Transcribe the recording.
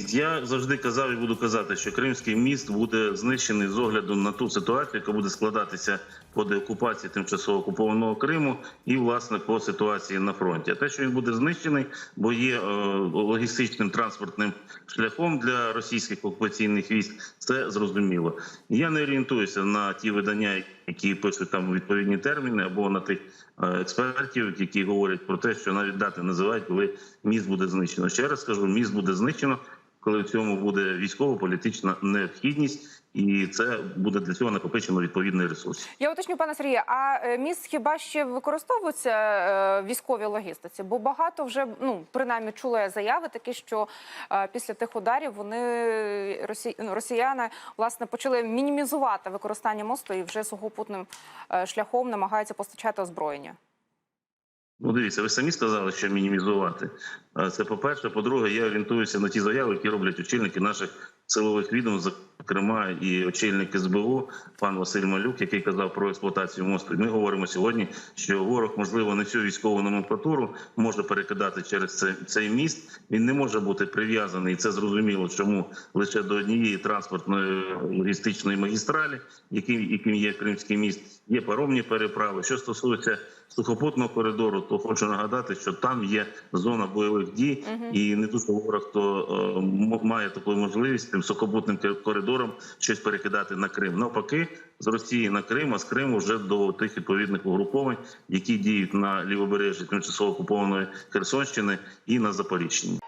Дивіться, я завжди казав і буду казати, що Кримський міст буде знищений з огляду на ту ситуацію, яка буде складатися по деокупації тимчасово окупованого Криму і власне по ситуації на фронті. А те, що він буде знищений, бо є е, логістичним транспортним шляхом для російських окупаційних військ, це зрозуміло. Я не орієнтуюся на ті видання, які пишуть там відповідні терміни, або на тих е, експертів, які говорять про те, що навіть дати називають, коли міст буде знищено. Ще раз скажу, міст буде знищено, коли в цьому буде військово-політична необхідність, і це буде для цього накопичено відповідний ресурс. Я уточню, пане Сергію, а е, міст хіба ще використовується е, військовій логістиці? Бо багато вже ну принаймні чула я заяви такі, що е, після тих ударів вони росі... ну, росіяни власне почали мінімізувати використання мосту і вже сухопутним шляхом намагаються постачати озброєння. Ну, дивіться, ви самі сказали, що мінімізувати. Це по-перше. По-друге, я орієнтуюся на ті заяви, які роблять очільники наших силових відомств, зокрема і очільник СБУ, пан Василь Малюк, який казав про експлуатацію мосту. Ми говоримо сьогодні, що ворог, можливо, не всю військову номенклатуру може перекидати через цей, міст. Він не може бути прив'язаний. і Це зрозуміло, чому лише до однієї транспортної логістичної магістралі, яким, яким є Кримський міст, є паромні переправи. Що стосується сухопутного коридору, то хочу нагадати, що там є зона бойових дій, і не дуже ворог хто е, має таку можливість тим сухопутним кор- коридором щось перекидати на Крим. Навпаки, з Росії на Крим, а з Криму вже до тих відповідних угруповань, які діють на лівобережжі тимчасово окупованої Херсонщини і на Запоріжчині.